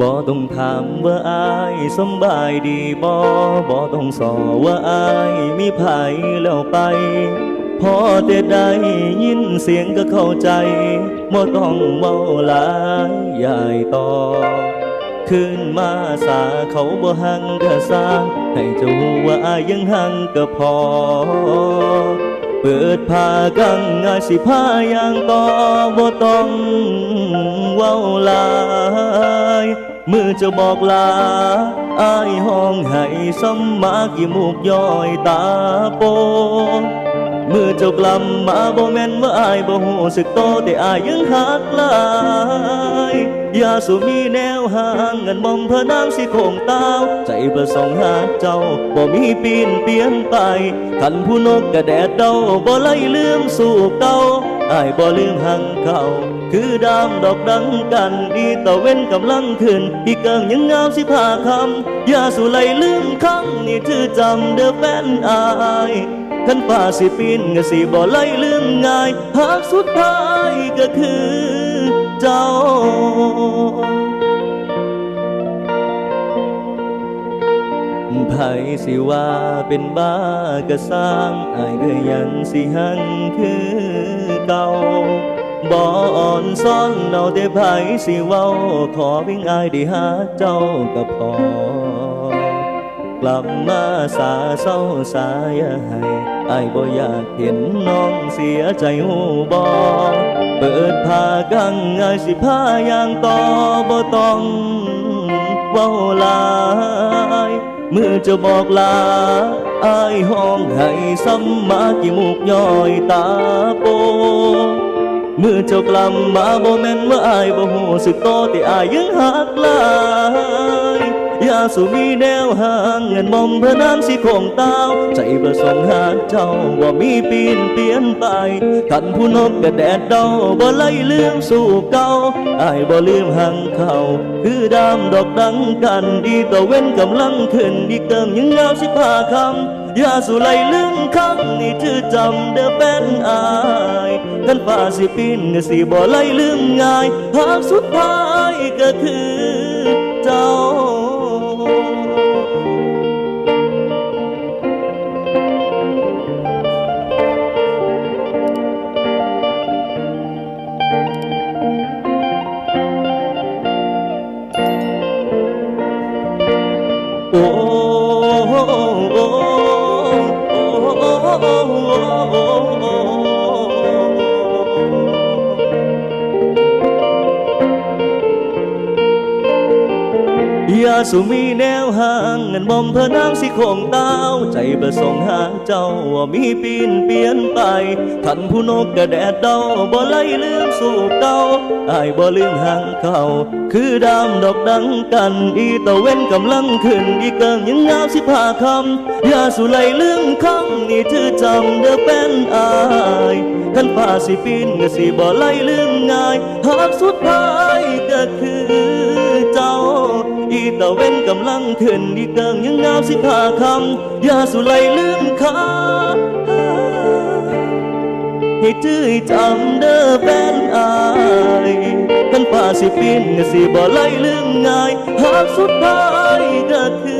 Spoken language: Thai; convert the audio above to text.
บ่ต้องถามว่าอายสบายดีบ่บ่ต้องสอว่าอายมีไผแล้วไป พอแต่ได้ยินเสียงก็เข้าใจบ่ต้องเว้าหลายยายต่อคืนมาสาเขาบ่หังก็สร้างให้เจ้ารู้ว่าอายยังหังก็พอ เปิดผ้ากังงายสิผ้าอย่างต่อบ่ต้องเว้าลายมือจะบอกลาอายห้องให้สมมากี่มูกย้อยตาโปมือเจ้ากลับมาบ่แม่นว่าอายบ่ฮู้สึกโตแต่อายยังหักลาย อย่าสูมีแนวห่างเงินมอมเพอนางสิโคงตาวใจประสงหาเจ้าบ่มีปีนเปลี่ยนไปคันผู้นกกระแดดเดาบ่ไล่ลืมสู่เก่าอายบ่ลืมหังเขาคือดามดอกดังกันดีตะเว้นกำลังขึ้นอีกเกิงยังงามสิพาคำอย่าสู่ไล่ลืมคำนี่ถือจำเด้อแฟนอายขันป่าสิปีนก็สิบ่ไล่ลืมง่ายหากสุดท้ายก็คือ เจ้า ไผสิว่าเป็นบ้ากะสร้างอายก็ยังสิหังคือเก่าบ่อ่อนซ่อนเอาแต่ไผสิเว้า ขอเพียงอายได้หาเจ้าก็พอ กลับมาสาเศร้าสายให้อายบ่อยากเห็นน้องเสียใจหูบอเปิดผ้ากังอายสิผ้ายางต่อบ่ต้องเว้าลายมือจะบอกลาไอายห้องให้ซ้ำมากี่มุกย้อยตาโปมือเจ้ากลับมาบ่แม่นว่าอายบ่ฮู้สึกโตแต่อายยังหักลาย ยาสูมีแนวห่างเงินมอมเพอนางสิคงตาวใจประสงค์หาเจ้าว่ามีปีนเปลี่ยนไปขันผู้นกกระแดดเดาบ่ไล่ลืมสู่เก่าอายบ่ลืมหังเขาคือดามดอกดังกันดีต่เว้นกำลังขึ้นดีเกิงยังเงาสิบห้าคำยาสู่ไลลืมคำนี่ถือจำเด้อเป็นอายกันฟ้าสิปีนสิบ่ไล่ลืมง่ายหากสุดท้ายก็คือ โอย่าสูมีแนวห่างเงินบ่มเพอนางสิคงตาว ใจประสงค์หาเจ้าว่ามีปีนเปลี่ยนไปขันผู้นกกระแดดเดาบ่ไล่ลืมสู่เก่าอายบ่ลืมห่างเขาคือดามดอกดังกัน อีตะเว้นกำลังขึ้นอีเกิงยังงามสิพาคำอย่าสูไล่ลืมคำนี่ถือจำเด้อเป็นอายขันฟ้าสิปีนก็สิบ่ไล่ลืมง่ายหากสุดท้ายก็คือ ตะเว้นกำลังเถื่อนดีเกิงยังงามสิพาคำอย่าสุไลลืมคาให้จื้อจำเด้อแฟนอายกันป่าสิปีนสิบ่ไล่ลืมง่ายหากสุดท้ายก็คือ